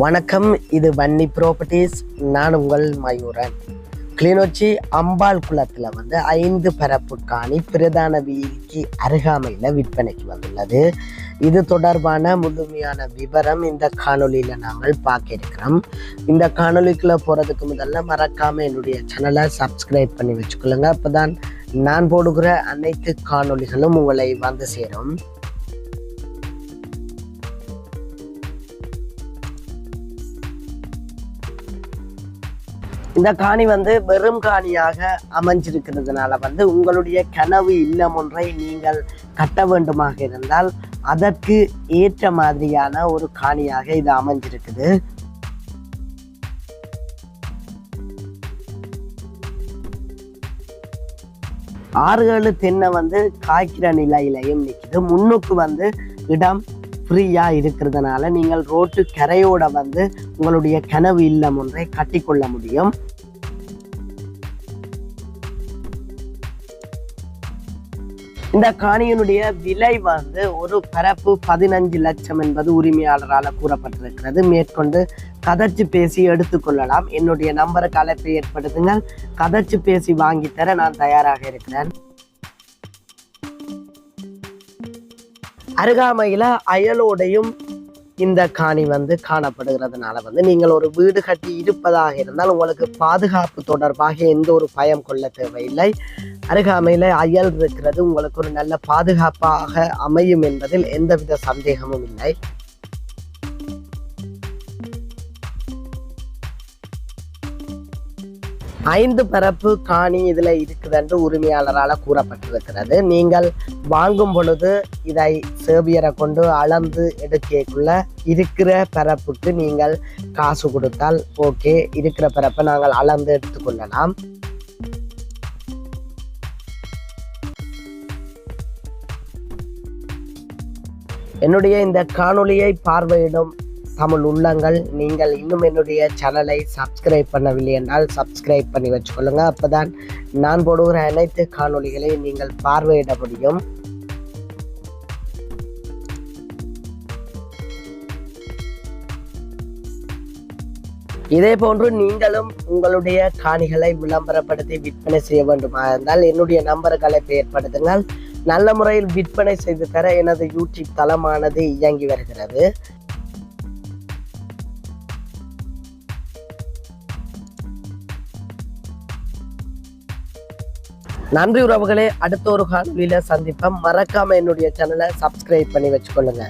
வணக்கம் இது வன்னி ப்ராப்பர்ட்டிஸ் நான் உங்கள் மயூரன். கிளிநொச்சி அம்பாள் குளத்தில் வந்து ஐந்து பரப்பு காணி பிரதான வீதிக்கு அருகாமையில் விற்பனைக்கு வந்துள்ளது. இது தொடர்பான முழுமையான விவரம் இந்த காணொளியில் நாங்கள் பார்க்க இருக்கிறோம். இந்த காணொலிக்குள்ளே போகிறதுக்கு முதல்ல மறக்காமல் என்னுடைய சேனலை சப்ஸ்கிரைப் பண்ணி வச்சுக்கொள்ளுங்க. அப்போ தான் நான் போடுகிற அனைத்து காணொளிகளும் உங்களை வந்து சேரும். இந்த காணி வந்து வெறும் காணியாக அமைஞ்சிருக்கிறதுனால வந்து உங்களுடைய கனவு இல்லம் ஒன்றை நீங்கள் கட்ட வேண்டுமாக இருந்தால் அதற்கு ஏற்ற மாதிரியான ஒரு காணியாக இது அமைஞ்சிருக்குது. ஆறு ஏழு தென்னை வந்து காய்க்கிற நிலையிலையும் நிற்கிது முன்னுக்கு வந்து இடம் ஃப்ரீயாக இருக்கிறதுனால நீங்கள் ரோட்டு கரையோட வந்து உங்களுடைய கனவு இல்லம் ஒன்றை கட்டிக்கொள்ள முடியும். இந்த காணியினுடைய விலை வந்து ஒரு பரப்பு பதினஞ்சு லட்சம் என்பது உரிமையாளரால் கூறப்பட்டிருக்கிறது. மேற்கொண்டு கதச்சு பேசி எடுத்துக்கொள்ளலாம் என்னுடைய நம்பருக்கு அழைப்பை ஏற்படுத்துங்கள். கதச்சு பேசி வாங்கித்தர நான் தயாராக இருக்கிறேன். அருகாமையில் அயலோடையும் இந்த காணி வந்து காணப்படுகிறதுனால வந்து நீங்கள் ஒரு வீடு கட்டி இருப்பதாக இருந்தால் உங்களுக்கு பாதுகாப்பு தொடர்பாக எந்த ஒரு பயம் கொள்ள தேவையில்லை. அருகாமையில் அயல் இருக்கிறது. உங்களுக்கு ஒரு நல்ல பாதுகாப்பாக அமையும் என்பதில் எந்தவித சந்தேகமும் இல்லை. ஐந்து பரப்பு காணி இதுல இருக்குது என்று உரிமையாளரால் கூறப்பட்டிருக்கிறது. நீங்கள் வாங்கும் பொழுது இதை சேவியரை கொண்டு அளந்து எடுக்கக்குள்ள இருக்கிற பரப்புக்கு நீங்கள் காசு கொடுத்தால் ஓகே இருக்கிற பரப்பை நாங்கள் அளந்து எடுத்துக்கொள்ளலாம். என்னுடைய இந்த காணொளியை பார்வையிடும் தமிழ் உள்ளங்கள். நீங்கள் இன்னும் என்னுடைய சேனலை சப்ஸ்கிரைப் பண்ணவில்லை என்றால் சப்ஸ்கிரைப் பண்ணி வச்சுக்கொள்ளுங்க. அப்பதான் நான் போடுகிற அனைத்து காணொளிகளை நீங்கள் பார்வையிட முடியும். இதே போன்று நீங்களும் உங்களுடைய காணிகளை விளம்பரப்படுத்தி விற்பனை செய்ய வேண்டுமா இருந்தால் என்னுடைய நம்பர்களை ஏற்படுத்துங்கள் நல்ல முறையில் விற்பனை செய்து தர எனது யூடியூப் தளமானது இயங்கி வருகிறது. நன்றி உறவுகளே அடுத்த ஒரு காணொலியில சந்திப்பேன் மறக்காம என்னுடைய சேனலை சப்ஸ்கிரைப் பண்ணி வச்சுக்கொள்ளுங்க.